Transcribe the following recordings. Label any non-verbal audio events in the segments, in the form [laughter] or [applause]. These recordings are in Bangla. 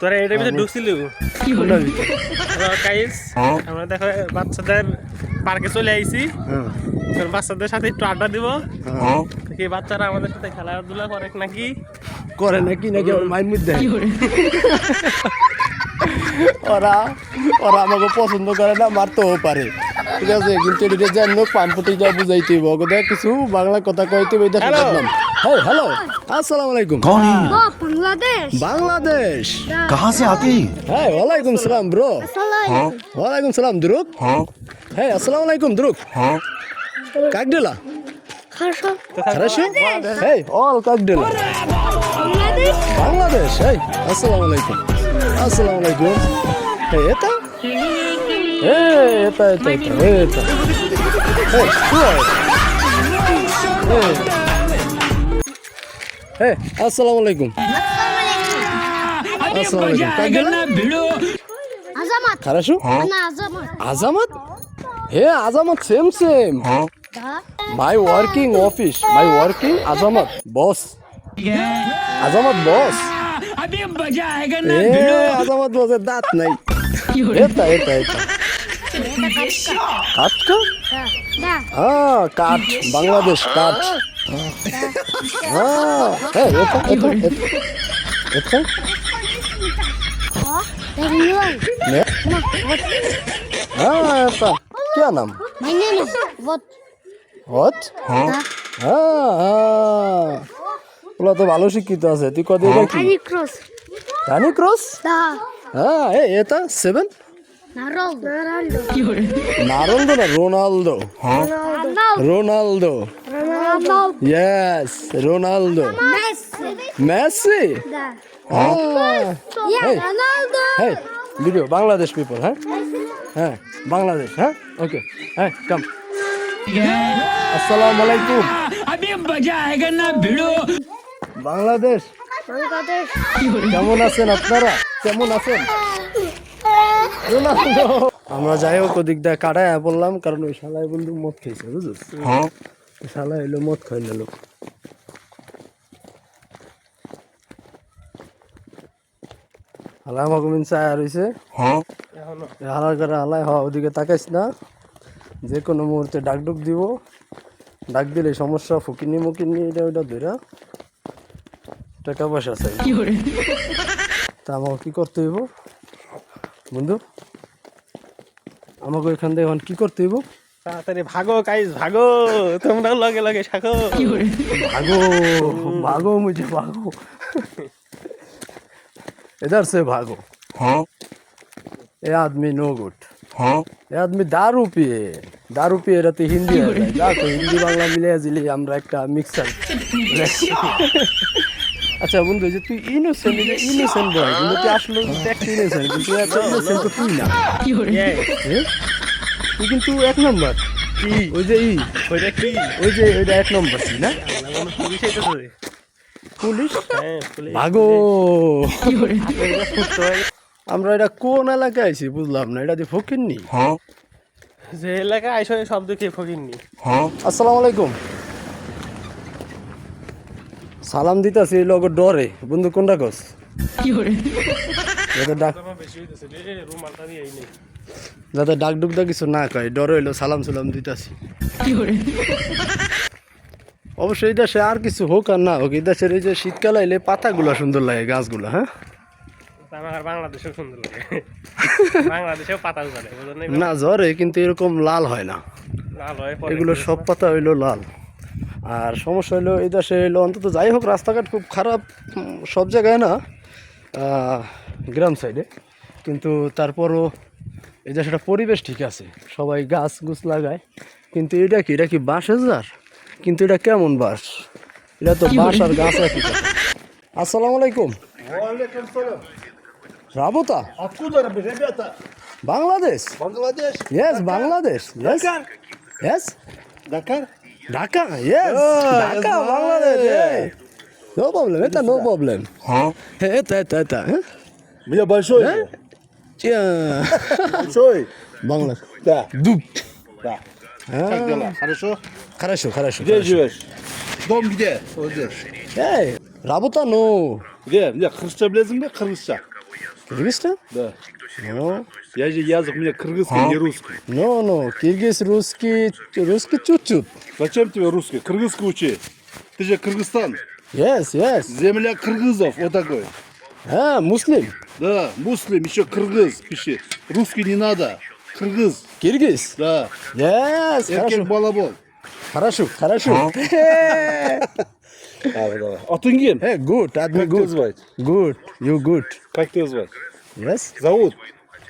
তোরা এটার ভিতরে ঢুকছিলি? গাইস আমরা দেখো বাচ্চাদের পার্কে চলে আইছি। হ্যাঁ। তোর বাচ্চাদের সাথে একটু আড্ডা দিব। হ্যাঁ। কি বাচ্চারা আমাদের সাথে খেলাধুলা করে নাকি? করে নাকি? নাকি ওর মাইন্ড মধ্যে ওরা ওরা আমাকে পছন্দ করে না মারতেও পারে। ঠিক আছে কিন্তু এটা জানো পানপটি যা বুঝাইতে হইব ওকে কিছু বাংলা কথা কইতে হইব এটা Hello. বুঝলাম হ্যাঁ হ্যালো আসসালামু আলাইকুম कौन है ও বাংলাদেশ বাংলাদেশ হ্যাঁ। कहाँ से आती হ্যাঁ ওয়ালাইকুম সালাম ব্রো আসসালাম ওয়ালাইকুম সালাম দ্রুক हाँ হ্যাঁ আসসালামু আলাইকুম দ্রুক हाँ কাক দিলা খাসো খারাপ হ্যাঁ অল কাক দিলা বাংলাদেশ বাংলাদেশ এই আসসালামু আলাইকুম আসসালামু আলাইকুম এই এটা এই এটা এটা এটা এটা এই শুয়ার এই আসসালামু আলাইকুম আসসালামু আলাইকুম কাক দিলা আজামাত। খারাসু? না আজামাত। আজামত? হে আজামত সেম সেম हाँ দা my working office my working Azamat boss Azamat বস এ আজামত বসের দাঁত নাই। এটা এটা এটা। কাঠ কা দা হ্যাঁ কাঠ বাংলাদেশ কাঠ হ্যাঁ হ্যাঁ এটা এটা এটা এটা ও দেখুন নে হ্যাঁ এটা क्या नाम my name is what what हाँ হ্যাঁ হ্যাঁ ওগুলো তো ভালো শিক্ষিত আছে তুই কত এটা কি আনি ক্রস রানি ক্রস দা হ্যাঁ এ এটা সেভেন নারল নারল নারোনাল্ডো না हाँ Ronaldo Ronaldo yes Ronaldo Messi Messi হ্যাঁ? হ্যাঁ ভিডিও বাংলাদেশ পিপল হ্যাঁ? হ্যাঁ বাংলাদেশ হ্যাঁ? ওকে হ্যাঁ কাম আসসালামু আলাইকুম বাংলাদেশ বাংলাদেশ কেমন আছেন আপনারা? কেমন আছেন? [laughs] আমরা যাই হোক ওদিক দিয়ে কাটায় বললাম কারণ ওই শালায় বন্ধু মদ খেয়েছে हाँ ওই শালা এলো মদ খাই নিল হালা আমাকে মিন চায় আর হইছে हाँ হালার করে হ ওদিকে তাকাইস না। যে কোনো মুহূর্তে ডাক ডুক দিব। ডাক দিলে সমস্যা ফুকিনি মুকিনি এটা ওইটা ধরা টাকা পয়সা চাই। তা আমাকে কি করতে হইব? বন্ধু? আমাকে এখান থেকে এখন কি করতে হইব তাড়াতাড়ি ভাগো গাইস ভাগো তোমরাও লগে লগে শাখো भागो भागो मुझे भागो इधर से भागो हाँ ये आदमी नो गुड हाँ ये आदमी दारू पिए दारू पिए रहते हिंदी आ যায়। দেখো হিন্দি বাংলা মিলে দিলি আমরা একটা মিক্সার [laughs] আচ্ছা বন্ধু যে তুই ইনোসেন্ট যে ইনোসেন্ট বয় কিন্তু তুই আসলে একটা ইনোসেন্ট কিন্তু এত ইনোসেন্ট তো তুই না? তুই কিন্তু এক নম্বর। কি? ওই যে ই। ওইটা কি? ওই যে ওইটা এক নম্বর তুই না? পুলিশ? হ্যাঁ পুলিশ ভাগো। আমরা এটা কোন এলাকায় আছি বুঝলাম না এটা যে ফকিরনি हाँ যে এলাকায় আইসো সব দেখে ফকিরনি हाँ আসসালামু আলাইকুম। সালাম দিতাছি এই লগর ডরে। বন্ধু কোনটা কস? যাতে ডাক যাতে ডাক কিছু না কয় ডর হইল সালাম সালাম দিতাছি। অবশ্যই এই দেশে আর কিছু হোক আর না হোক এই দেশের এই যে শীতকাল আইলে পাতাগুলো সুন্দর লাগে গাছগুলো হ্যাঁ? বাংলাদেশেও সুন্দর লাগে। বাংলাদেশেও পাতা না? জ্বরে কিন্তু এরকম লাল হয় না। হয় এগুলো সব পাতা হইল লাল। আর সমস্যা হলো এই দেশে এলো অন্তত যাই হোক রাস্তাঘাট খুব খারাপ সব জায়গায় না গ্রাম সাইডে কিন্তু তারপরও এই দেশেটা পরিবেশ ঠিক আছে সবাই গাছ গুছ লাগায়। কিন্তু এটা কি এটা কি বাঁশের হাজার? কিন্তু এটা কেমন বাঁশ? এটা তো বাঁশ আর গাছ একই আসসালামু আলাইকুম। রাবতা? Bangladesh? Bangladesh. Bangladesh. Dhaka yes Dhaka Bangladesh no problem এটা নো প্রবলেম हाँ এটা এটা এটা হ্যাঁ У меня большой. же. চিয়া। Большой? বাংলা Да. দুপ Да. Как дела? Хорошо? খারাসো খারাসো Где живешь? Дом где? Вот здесь. এই রাবতা no Где? Где? Кыргызча білесің бе? Кыргызча. Кыргызстан? Да. No, Я же язык у меня кыргызский, не русский. no, no. Киргиз, русский, русский чуть-чуть. Зачем тебе русский? Кыргызский учи. Ты же Кыргызстан. Yes, yes. Земля кыргызов, вот такой. А, муслим. Да, муслим, еще кыргыз пиши. Русский не надо. Кыргыз, Киргиз. да. Yes, Эркек хорошо. балабол. Хорошо, хорошо. Атунген. Э, good, Админ, good. Как звать? Good, you good. Как тебя звать? Yes. Зовут?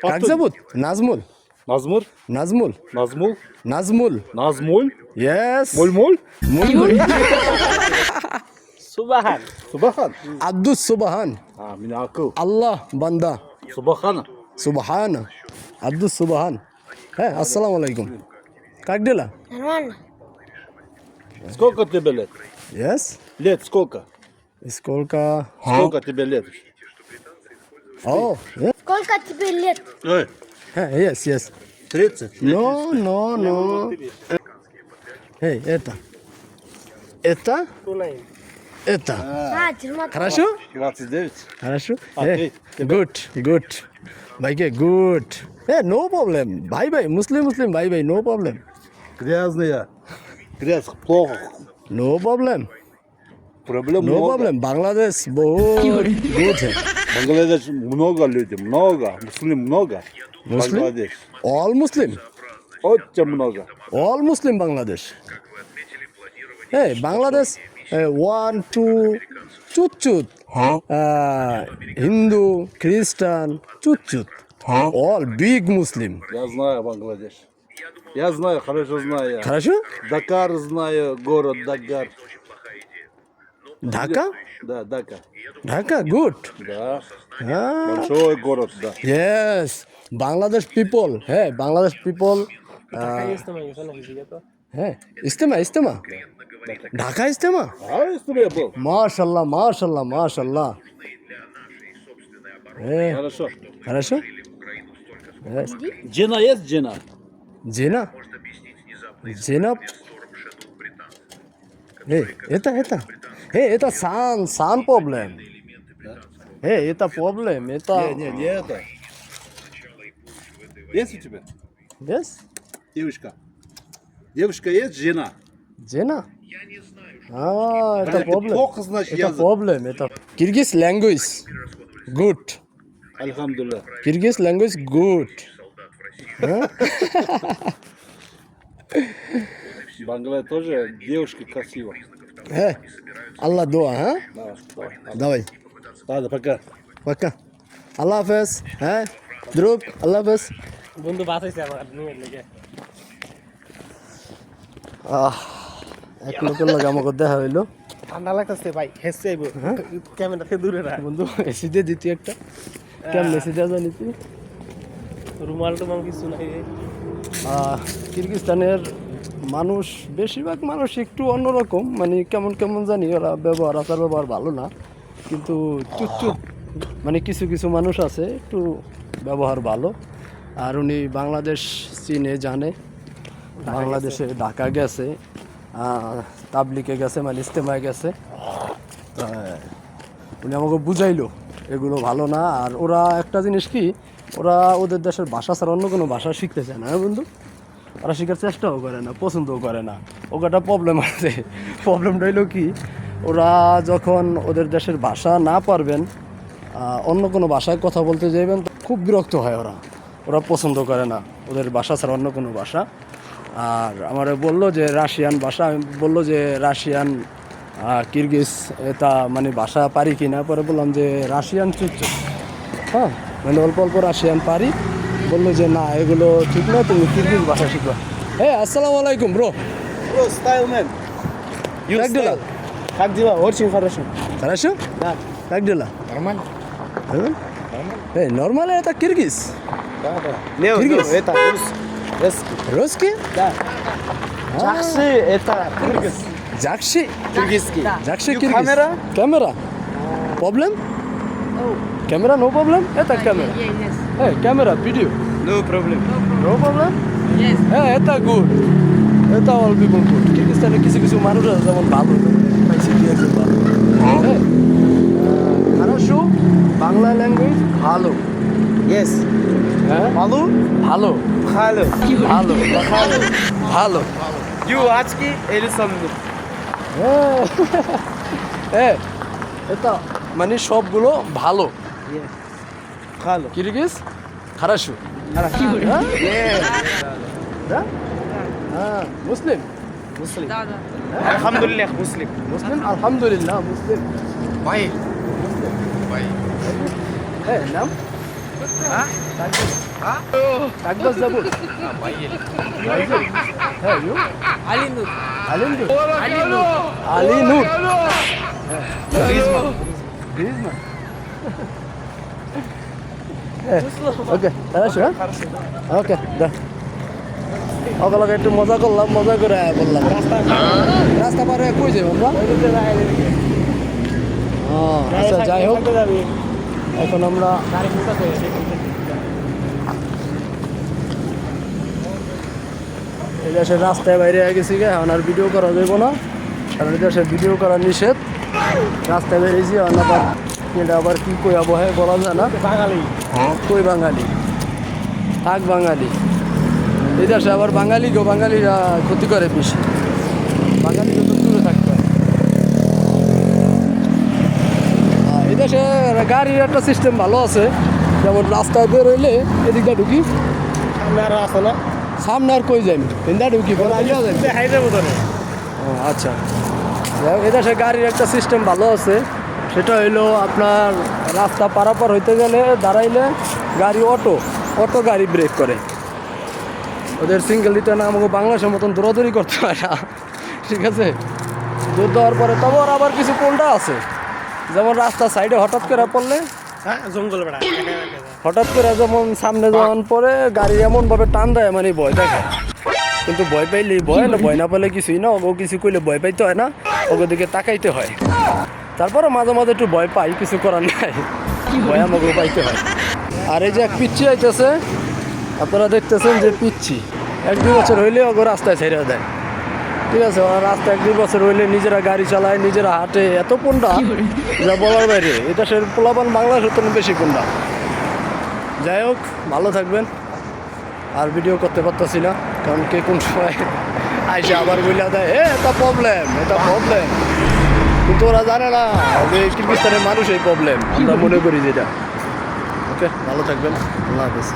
Как зовут? Назмуль. Назмур? Назмуль. Назмул? Назмуль. Назмуль? Yes. Муль-муль? Муль-муль. Субахан. Субахан. Абдус Субахан. А, меня акыл. Аллах, банда. Субахана. Субахана. Абдус Субахан. Э, ассаламу алейкум. Как дела? Нормально. Сколько тебе лет? Yes. Лет сколько? Сколько? Сколько тебе лет? Oh, yeah. Сколько тебе лет? Эй, Hey, yes, yes. 30. No, no, no. Hey, это. Это? Это. А, тюрьма. Хорошо? 29. Хорошо? Okay. Hey, good, good. Байке, good. Hey, no problem. Bye bye. Muslim, Muslim, bye bye. No problem. Грязная. Грязь плохо. No problem problem no problem Bangladesh বহু good Bangladesh много людей, много, Muslim много. Muslim? Bangladesh. All Muslim? Очень много. All Muslim Bangladesh. Hey, Bangladesh, uh, one, two, চুত চুত হিন্দু খ্রিস্টান চুত চুত all big Muslim Bangladesh Я знаю Бангладеш. Я знаю, хорошо знаю. Хорошо? Дакар знаю, город Дакар. Dhaka? Да, Дакар. Dhaka, good. Да. Ah, Большой город, да. yes. Bangladesh people. Hey, Bangladesh people. ইস্তেমা গেছে নাকি জিজ্ঞে তো Hey, ইস্তেমা ইস্তেমা ঢাকা ইস্তেমা А если бы я был? মাশাল্লাহ মাশাল্লাহ মাশাল্লাহ Hey, Хорошо. хорошо? Yes. Джина есть Джина? Джина? Джина? Эй, это, это. Эй, это сан, сан проблем. Эй, это проблем, это... Не, не, не это. Есть у тебя? Yes? Девушка. Девушка есть жена? Джина? А, это Понятно, проблем. плохо знаешь Это язык. проблем, это... Киргиз language. Good. Альхамдулилlah. Kyrgyz language good. Бангладеш тоже девушка красивая. Э, Allah dua, ha? Да, давай. Давай. Ладно, пока. Пока. আল্লাহ হাফেজ হ্যাঁ ধ্রুব আল্লাহ হাফেজ বন্ধু বাঁচাইছে আমার নিয়ে লেগে আহ এক লোকের লগে আমাকে দেখা হইলো ঠান্ডা লাগতেছে ভাই হেসে আইব ক্যামেরা থেকে দূরে রাখ বন্ধু এসি দিয়ে দিতি একটা কেমন এসি দেওয়া জানি তুই রুমাল টুমাল কিছু নাই। রে। আহ, কিরগিজস্তানের মানুষ বেশিরভাগ মানুষ একটু অন্যরকম মানে কেমন কেমন জানি ওরা ব্যবহার আচার ব্যবহার ভালো না কিন্তু চুপচুপ মানে কিছু কিছু মানুষ আছে একটু ব্যবহার ভালো। আর উনি বাংলাদেশ চীনে জানে বাংলাদেশে ঢাকা গেছে তাবলিকে গেছে মানে ইস্তেমায় গেছে। উনি আমাকে বুঝাইলো এগুলো ভালো না। আর ওরা একটা জিনিস কি ওরা ওদের দেশের ভাষা ছাড়া অন্য কোনো ভাষা শিখতে চায় না হ্যাঁ বন্ধু? ওরা শেখার চেষ্টাও করে না, পছন্দও করে না। ওকে একটা প্রবলেম আছে। প্রবলেমটা হইল কি, ওরা যখন ওদের দেশের ভাষা না পারবেন অন্য কোনো ভাষায় কথা বলতে যাইবেন খুব বিরক্ত হয় ওরা। ওরা পছন্দ করে না ওদের ভাষা ছাড়া অন্য কোনো ভাষা। আর আমার বলল যে রাশিয়ান ভাষা, আমি বলল যে রাশিয়ান কিরগিজ, এটা মানে ভাষা পারি কি না পরে বললাম যে রাশিয়ান চুচ্চ হ্যাঁ? মানে অল্প অল্প রাশিয়ান পারি বললো যে না এগুলো ঠিক না তুমি কিরগিজ ভাষা শিখো হ্যাঁ আসসালামু আলাইকুম bro Bro, style man. You Как дела? Как дела? Очень хорошо. Хорошо? Да. Как дела? Нормально? Нормально? Эй, нормально это киргиз? Да, да. Не, Киргиз? ну, это рус. Русский. Русский? Да. Жақсы, это кыргыз. Jakshi? Кыргызский. Jakshi You киргиз? camera? Camera? Problem? Camera no problem? Это камера. Hey, camera, video. No problem. No problem? Yes. হ্যাঁ এটা গুড এটা অল পিপল গুড কিরগিজস্তানে কিছু কিছু মানুষ আছে যেমন ভালো পাইছি কি আছে ভালো হ্যাঁ আহ, খারাপ খারসু বাংলা ল্যাঙ্গুয়েজ ভালো ইয়েস হ্যাঁ ভালো ভালো ভালো ভালো ভালো ভালো ইউ আজকে এলি সামনে হ্যাঁ হ্যাঁ এটা মানে সবগুলো ভালো ভালো কিরগিজ খারাসু হ্যাঁ? হ্যাঁ? হ্যাঁ মুসলিম মুসলিম আলহামদুলিল্লাহ মুসলিম মুসলিম আলহামদুলিল্লাহ মুসলিম ভাই হ্যাঁ নাম কাকবাস যাব হ্যাঁ ইউ আলিনুর আলিন্দুর আলিনুর আলিনুর রিজমা গ্রিজমান ওকে খারাসু হ্যাঁ? ওকে দা ওগুলোকে একটু মজা করলাম মজা করে বললাম। রাস্তা পারে কই যাব আমরা? আচ্ছা যাই হোক। এখন আমরা এই দেশের রাস্তায় বাইরে হয়ে গেছি গে এখন আর ভিডিও করা যাব না। কারণ এই দেশের ভিডিও করা নিষেধ। রাস্তায় বেরিয়েছি এখন আবার এটা আবার কি কই আবহাওয়া বলা যায় না? বাঙালি। হ্যাঁ? কই বাঙালি? থাক বাঙালি। এই দেশে আবার বাঙালি গো বাঙালিরা ক্ষতি করে বেশি। বাঙালি যত দূরে থাকতে হয়। এই দেশে গাড়ির একটা সিস্টেম ভালো আছে। যেমন রাস্তায় বের হইলে এদিকটা ঢুকি। সামনে আরও আছে না? সামনে আর কই যাই তিনটা ঢুকি। আচ্ছা। হোক, এদেশে গাড়ির একটা সিস্টেম ভালো আছে। সেটা হইল আপনার রাস্তা পারাপার হইতে গেলে দাঁড়াইলে গাড়ি অটো অটো গাড়ি ব্রেক করে। ওদের সিঙ্গেল দিতে না আমাকে বাংলাদেশের মতন দৌড়াদৌড়ি করতে হয় না। ঠিক আছে? দৌড় দেওয়ার পরে তবে আবার কিছু কোনটা আছে। যেমন রাস্তা সাইডে হঠাৎ করে পড়লে হ্যাঁ জঙ্গল বেড়া হঠাৎ করে যেমন সামনে যখন পরে গাড়ি এমনভাবে টান দেয় মানে ভয় দেখায় কিন্তু ভয় পাইলে ভয় না ভয় না পেলে কিছুই না ও কিছু কইলে ভয় পাইতে হয় না ওকে দিকে তাকাইতে হয়। তারপরে মাঝে মাঝে একটু ভয় পাই, কিছু করার নাই। ভয় আমাকে পাইতে হয়। আর এই যে এক পিচ্ছি আইতেছে, আপনারা দেখতেছেন যে পিচ্ছি। এক দুই বছর হইলে ওকে রাস্তায় ছেড়ে দেয়। ঠিক আছে, ওরা রাস্তা এক দুই বছর হইলে নিজেরা গাড়ি চালায়, নিজেরা হাঁটে। এত কোনটা যা বলার বাইরে এটা সে পোলাপান বাংলাদেশের তো বেশি কোনটা যাই হোক, ভালো থাকবেন। আর ভিডিও করতে পারতেছি না, কারণ কে কোন সময় আইসে আবার বইলা দেয়, এ, এটা প্রবলেম এটা প্রবলেম কিন্তু ওরা জানে না যে কিরগিস্তানের মানুষ এই প্রবলেম আমরা মনে করি যেটা। ওকে ভালো থাকবেন, আল্লাহ হাফিজ।